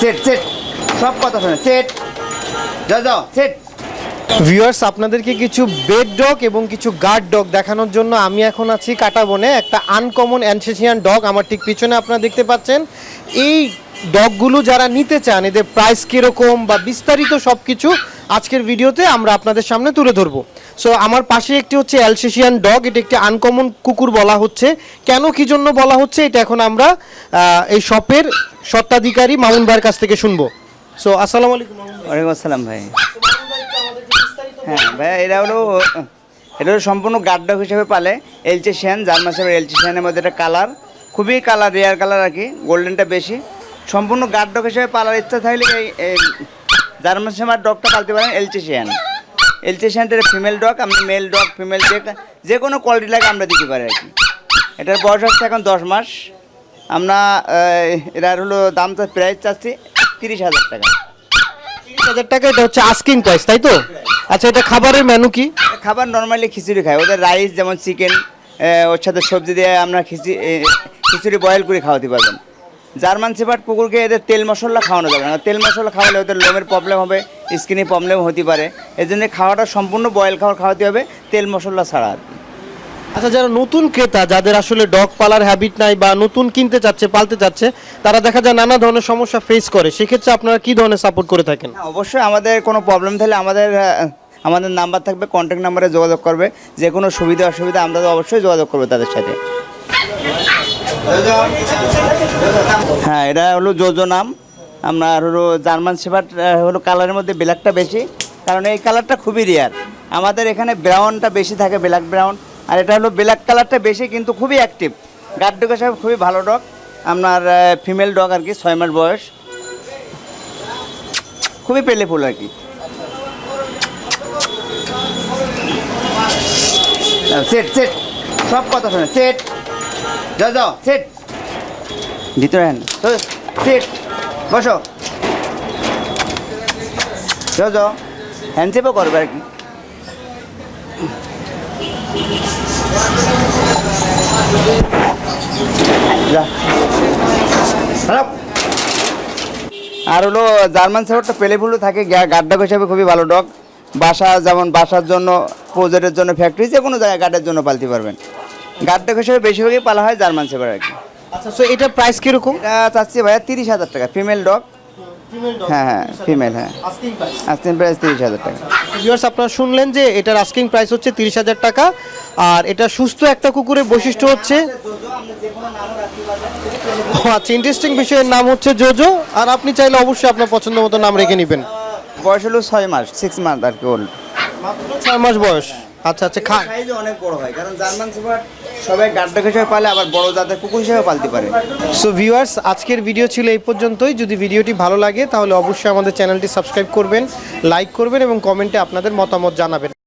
Set সেট সব কথা শোনে। সেট যাও যাও সেট ভিউয়ার্স আপনাদেরকে কিছু বেড ডগ এবং কিছু গার্ড ডগ দেখানোর জন্য আমি এখন আছি কাটাবনে, একটা আনকমন অ্যানসেশিয়ান ডগ আমার ঠিক পিছনে আপনারা দেখতে পাচ্ছেন। এই ডগগুলো যারা নিতে চান, এদের প্রাইস কীরকম বা বিস্তারিত সব কিছু আজকের ভিডিওতে আমরা আপনাদের সামনে তুলে ধরবো। সো আমার পাশে একটি হচ্ছে অ্যালসেশিয়ান ডগ এটা একটি আনকমন কুকুর বলা হচ্ছে। কেন কি জন্য বলা হচ্ছে এটা এখন আমরা এই শপের স্বত্বাধিকারী মামুন ভাইয়ের কাছ থেকে শুনব। সো আসসালামু আলাইকুম ভাই। ওয়ালাইকুম আসসালাম ভাই। হ্যাঁ ভাইয়া এটা হলো এটা হলো সম্পূর্ণ গার্ডক হিসেবে পালে। এলচে শ্যান জার্মান শেপের এলচে শ্যানের মধ্যে একটা কালার খুবই কালার রেয়ার কালার আর কি গোল্ডেনটা বেশি। সম্পূর্ণ গার্ডক হিসেবে পালার ইচ্ছা থাকলে এই জার্মান শেমার ডগটা পালতে পারেন এলচে শ্যান এলচে ফিমেল ডগ আমরা মেল ডগ ফিমেল যে যে কোনো কোয়ালিটি লাগে আমরা দিতে পারি আর কি। এটার বয়স হচ্ছে এখন দশ মাস। আমরা এটার হলো দাম তো প্রাইস চাচ্ছি তিরিশ হাজার টাকা। তিরিশ হাজার টাকা এটা হচ্ছে আস্কিং প্রাইস তাই তো? আচ্ছা এটা খাবারের মেনু কি? খাবার নর্মালি খিচুড়ি খায়। ওদের রাইস যেমন চিকেন ওর সাথে সবজি দিয়ে আমরা খিচুড়ি খিচুড়ি বয়েল করে খাওয়াতে পারবেন। জার্মান সেপার কুকুরকে এদের তেল মশলা খাওয়ানো যাবে না। তেল মশলা খাওয়ালে ওদের লোমের প্রবলেম হবে স্কিনে প্রবলেম হতে পারে। এই জন্য খাওয়াটা সম্পূর্ণ বয়েল খাওয়ার খাওয়াতে হবে তেল মশলা ছাড়া আর আচ্ছা যারা নতুন ক্রেতা যাদের আসলে ডগ পালার হ্যাবিট নাই বা নতুন কিনতে চাচ্ছে পালতে চাচ্ছে তারা দেখা যায় নানা ধরনের সমস্যা ফেস করে। সেক্ষেত্রে আপনারা কি ধরনের সাপোর্ট করে থাকেন? হ্যাঁ, অবশ্যই আমাদের কোনো প্রবলেম থাকলে আমাদের আমাদের নাম্বার থাকবে কন্ট্যাক্ট নাম্বারে যোগাযোগ করবে। যে কোনো সুবিধা অসুবিধা আমরা তো অবশ্যই যোগাযোগ করব তাদের সাথে। হ্যাঁ এটা হলো জোজো নাম। আপনার হলো জার্মান সেপার হলো কালারের মধ্যে ব্ল্যাকটা বেশি। কারণ এই কালারটা খুবই রেয়ার আমাদের এখানে ব্রাউনটা বেশি থাকে ব্ল্যাক ব্রাউন আর এটা হলো ব্ল্যাক কালারটা বেশি, কিন্তু খুবই অ্যাক্টিভ গার্ড ডগ হিসাবে খুবই ভালো ডগ। আপনার ফিমেল ডগ আর কি, ছয় মাস বয়স। খুবই পেলেফুল আর কি। সেট সেট। সব কথা শোনে, সেট। যাও যাও সেট ভিতরে সেট বসো। যাও যাও। হ্যান্ডশেপও করবে আর কি। আর হলো জার্মান শেফারটা পেলেফুলও থাকে গার্ডক হিসাবে খুবই ভালো ডগ। বাসা যেমন বাসার জন্য প্রজেক্টের জন্য ফ্যাক্টরি যে কোনো জায়গায় গার্ডের জন্য পালতে পারবেন। গার্ডক হিসাবে বেশিরভাগই পালা হয় জার্মান শেফার আর কি। আচ্ছা সো এটা প্রাইস কীরকম? এটা চাচ্ছি ভাইয়া তিরিশ হাজার টাকা ফিমেল ডগ হ্যাঁ হ্যাঁ ফিমেল হ্যাঁ। প্রাইস তিরিশ হাজার টাকা। ভিউয়ার্স আপনারা শুনলেন যে এটার আস্কিং প্রাইস হচ্ছে তিরিশ হাজার টাকা আর এটা সুস্থ একটা কুকুরের বৈশিষ্ট্য হচ্ছে আচ্ছা ইন্টারেস্টিং বিষয়ের নাম হচ্ছে জোজো আর আপনি চাইলে অবশ্যই আপনার পছন্দ মতো নাম রেখে নেবেন। বয়স হলো ছয় মাস সিক্স মান্থ আর কি ওল্ড ছয় মাস বয়স। আচ্ছা আচ্ছা খা অনেক বড় হয় কারণ জার্মান শেফার সবাই গাড্ডা হিসেবে পালে, আবার বড় জাতের কুকুর হিসেবে পালতে পারে। সো ভিউয়ার্স আজকের ভিডিও ছিল এই পর্যন্তই। যদি ভিডিওটি ভালো লাগে, তাহলে অবশ্যই আমাদের চ্যানেলটি সাবস্ক্রাইব করবেন লাইক করবেন এবং কমেন্টে আপনাদের মতামত জানাবেন।